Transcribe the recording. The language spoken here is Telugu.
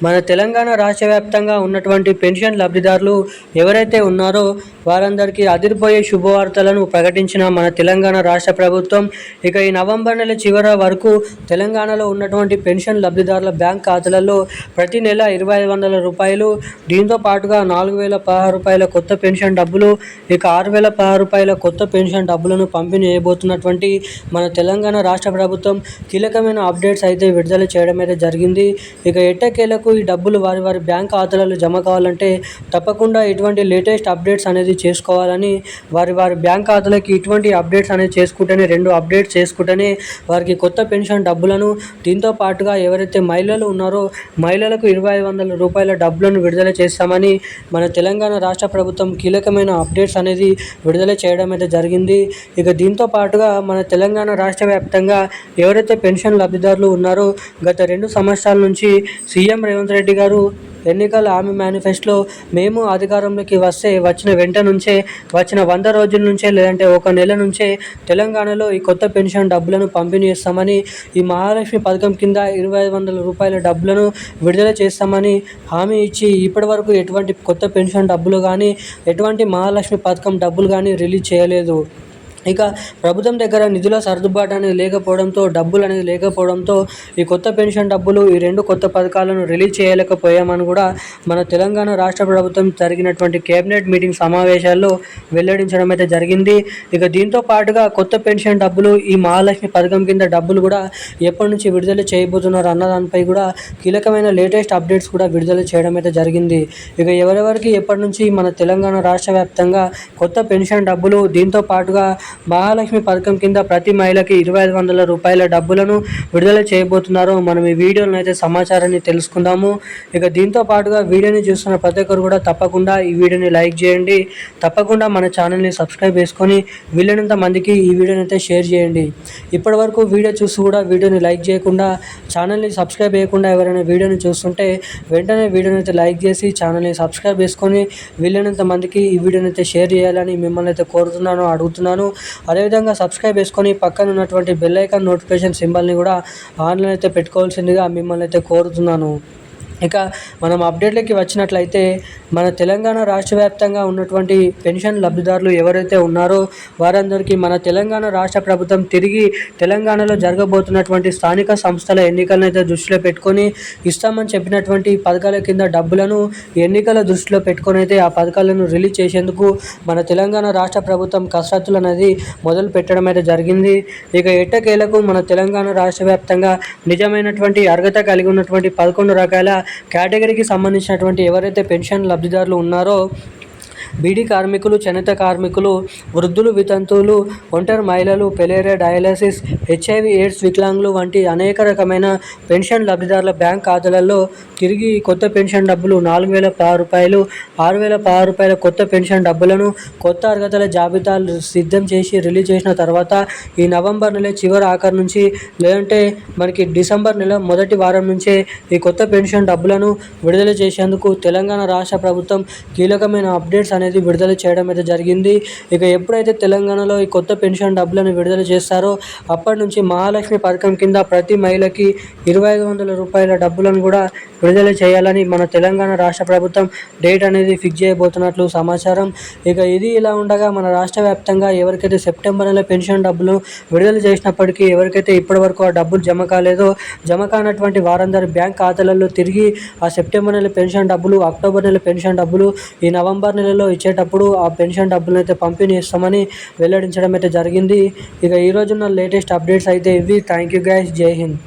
మన తెలంగాణ రాష్ట్ర వ్యాప్తంగా ఉన్నటువంటి పెన్షన్ లబ్ధిదారులు ఎవరైతే ఉన్నారో వారందరికీ అదిరిపోయే శుభవార్తలను ప్రకటించిన మన తెలంగాణ రాష్ట్ర ప్రభుత్వం. ఇక ఈ నవంబర్ నెల చివర వరకు తెలంగాణలో ఉన్నటువంటి పెన్షన్ లబ్ధిదారుల బ్యాంక్ ఖాతాలలో ప్రతి నెల ఇరవై ఐదు వందల రూపాయలు దీంతో పాటుగా నాలుగు వేల పదహారు రూపాయల కొత్త పెన్షన్ డబ్బులు ఇక ఆరు వేల పదహారు రూపాయల కొత్త పెన్షన్ డబ్బులను పంపిణీ చేయబోతున్నటువంటి మన తెలంగాణ రాష్ట్ర ప్రభుత్వం కీలకమైన అప్డేట్స్ అయితే విడుదల చేయడం అయితే జరిగింది. ఇక ఎట్టకేలకు ఈ డబ్బులు వారి వారి బ్యాంక్ ఖాతాలలో జమ కావాలంటే తప్పకుండా ఇటువంటి లేటెస్ట్ అప్డేట్స్ అనేది చేసుకోవాలని వారి వారి బ్యాంక్ ఖాతాలకి ఇటువంటి అప్డేట్స్ అనేది చేసుకుంటేనే రెండు అప్డేట్స్ చేసుకుంటేనే వారికి కొత్త పెన్షన్ డబ్బులను దీంతో పాటుగా ఎవరైతే మహిళలు ఉన్నారో మహిళలకు ఇరవై ఐదు వందల రూపాయల డబ్బులను విడుదల చేస్తామని మన తెలంగాణ రాష్ట్ర ప్రభుత్వం కీలకమైన అప్డేట్స్ అనేది విడుదల చేయడం అయితే జరిగింది. ఇక దీంతో పాటుగా మన తెలంగాణ రాష్ట్ర వ్యాప్తంగా ఎవరైతే పెన్షన్ లబ్ధిదారులు ఉన్నారో గత రెండు సంవత్సరాల నుంచి సీఎం రేవంత్ రెడ్డి గారు ఎన్నికల హామీ మేనిఫెస్టోలో మేము అధికారంలోకి వస్తే వచ్చిన వెంట నుంచే వచ్చిన వంద రోజుల నుంచే లేదంటే ఒక నెల నుంచే తెలంగాణలో ఈ కొత్త పెన్షన్ డబ్బులను పంపిణీ చేస్తామని ఈ మహాలక్ష్మి పథకం కింద ఇరవై ఐదు వందల రూపాయల డబ్బులను విడుదల చేస్తామని హామీ ఇచ్చి ఇప్పటి వరకు ఎటువంటి కొత్త పెన్షన్ డబ్బులు కానీ ఎటువంటి మహాలక్ష్మి పథకం డబ్బులు కానీ రిలీజ్ చేయలేదు. ఇక ప్రభుత్వం దగ్గర నిధుల సర్దుబాటు అనేది లేకపోవడంతో డబ్బులు అనేది లేకపోవడంతో ఈ కొత్త పెన్షన్ డబ్బులు ఈ రెండు కొత్త పథకాలను రిలీజ్ చేయలేకపోయామని కూడా మన తెలంగాణ రాష్ట్ర ప్రభుత్వం జరిగినటువంటి కేబినెట్ మీటింగ్ సమావేశాల్లో వెల్లడించడం అయితే జరిగింది. ఇక దీంతో పాటుగా కొత్త పెన్షన్ డబ్బులు ఈ మహాలక్ష్మి పథకం కింద డబ్బులు కూడా ఎప్పటి నుంచి విడుదల చేయబోతున్నారు అన్న దానిపై కూడా కీలకమైన లేటెస్ట్ అప్డేట్స్ కూడా విడుదల చేయడం అయితే జరిగింది. ఇక ఎవరెవరికి ఎప్పటి నుంచి మన తెలంగాణ రాష్ట్ర వ్యాప్తంగా కొత్త పెన్షన్ డబ్బులు దీంతో పాటుగా మహాలక్ష్మి పథకం కింద ప్రతి మహిళకి ఇరవై ఐదు వందల రూపాయల డబ్బులను విడుదల చేయబోతున్నారు. మనం ఈ వీడియోలో అయితే సమాచారాన్ని తెలుసుకుందాము. ఇక దీంతో పాటుగా వీడియోని చూస్తున్న ప్రతి ఒక్కరు కూడా తప్పకుండా ఈ వీడియోని లైక్ చేయండి. తప్పకుండా మన ఛానల్ని సబ్స్క్రైబ్ చేసుకొని వీలైనంత మందికి ఈ వీడియోని అయితే షేర్ చేయండి. ఇప్పటి వరకు వీడియో చూసి కూడా వీడియోని లైక్ చేయకుండా ఛానల్ని సబ్స్క్రైబ్ చేయకుండా ఎవరైనా వీడియోని చూస్తుంటే వెంటనే వీడియోని అయితే లైక్ చేసి ఛానల్ని సబ్స్క్రైబ్ చేసుకొని వీలైనంత మందికి ఈ వీడియోని అయితే షేర్ చేయాలని మిమ్మల్ని అయితే కోరుతున్నాను అడుగుతున్నాను. అదేవిధంగా సబ్స్క్రైబ్ చేసుకొని పక్కన ఉన్నటువంటి బెల్ ఐకాన్ నోటిఫికేషన్ సింబల్ని కూడా ఆన్లైన్ అయితే పెట్టుకోవాల్సిందిగా మిమ్మల్ని అయితే కోరుతున్నాను. ఇక మనం అప్డేట్లకి వచ్చినట్లయితే మన తెలంగాణ రాష్ట్ర వ్యాప్తంగా ఉన్నటువంటి పెన్షన్ లబ్ధిదారులు ఎవరైతే ఉన్నారో వారందరికీ మన తెలంగాణ రాష్ట్ర ప్రభుత్వం తిరిగి తెలంగాణలో జరగబోతున్నటువంటి స్థానిక సంస్థల ఎన్నికలను అయితే దృష్టిలో పెట్టుకొని ఇస్తామని చెప్పినటువంటి పథకాల కింద డబ్బులను ఎన్నికల దృష్టిలో పెట్టుకొని అయితే ఆ పథకాలను రిలీజ్ చేసేందుకు మన తెలంగాణ రాష్ట్ర ప్రభుత్వం కసరత్తులు అనేది మొదలు పెట్టడం అయితే జరిగింది. ఇక ఎట్టకేలకు మన తెలంగాణ రాష్ట్ర వ్యాప్తంగా నిజమైనటువంటి అర్హత కలిగి ఉన్నటువంటి పదకొండు రకాల కేటగిరీకి సంబంధించినటువంటి ఎవరైతే పెన్షన్ లబ్ధిదారులు ఉన్నారో బీడీ కార్మికులు చేనేత కార్మికులు వృద్ధులు వితంతువులు ఒంటరి మహిళలు పెలేరియా డయాలసిస్ హెచ్ఐవి ఎయిడ్స్ వికలాంగులు వంటి అనేక రకమైన పెన్షన్ లబ్ధిదారుల బ్యాంక్ ఖాతాలలో తిరిగి కొత్త పెన్షన్ డబ్బులు నాలుగు వేల పది రూపాయలు ఆరు వేల పదహారు రూపాయల కొత్త పెన్షన్ డబ్బులను కొత్త అర్హతల జాబితాలు సిద్ధం చేసి రిలీజ్ చేసిన తర్వాత ఈ నవంబర్ నెల చివరి ఆఖరి నుంచి లేదంటే మనకి డిసెంబర్ నెల మొదటి వారం నుంచే ఈ కొత్త పెన్షన్ డబ్బులను విడుదల చేసేందుకు తెలంగాణ రాష్ట్ర ప్రభుత్వం కీలకమైన అప్డేట్స్ అనేది విడుదల చేయడం అయితే జరిగింది. ఇక ఎప్పుడైతే తెలంగాణలో ఈ కొత్త పెన్షన్ డబ్బులను విడుదల చేస్తారో అప్పటి నుంచి మహాలక్ష్మి పథకం కింద ప్రతి మహిళకి ఇరవై ఐదు వందల రూపాయల డబ్బులను కూడా విడుదల చేయాలని మన తెలంగాణ రాష్ట్ర ప్రభుత్వం డేట్ అనేది ఫిక్స్ చేయబోతున్నట్లు సమాచారం. ఇక ఇది ఇలా ఉండగా మన రాష్ట్ర వ్యాప్తంగా ఎవరికైతే సెప్టెంబర్ నెల పెన్షన్ డబ్బులు విడుదల చేసినప్పటికీ ఎవరికైతే ఇప్పటివరకు ఆ డబ్బులు జమ కాలేదో జమ కానటువంటి వారందరి బ్యాంక్ ఖాతాలలో తిరిగి ఆ సెప్టెంబర్ నెల పెన్షన్ డబ్బులు అక్టోబర్ నెల పెన్షన్ డబ్బులు ఈ నవంబర్ నెలలో ఇచ్చేటప్పుడు ఆ పెన్షన్ డబ్బులను అయితే పంపిణీ ఇస్తామని వెల్లడించడం అయితే జరిగింది. ఇక ఈ లేటెస్ట్ అప్డేట్స్ అయితే ఇవి. థ్యాంక్ యూ గైస్ జై హింద్.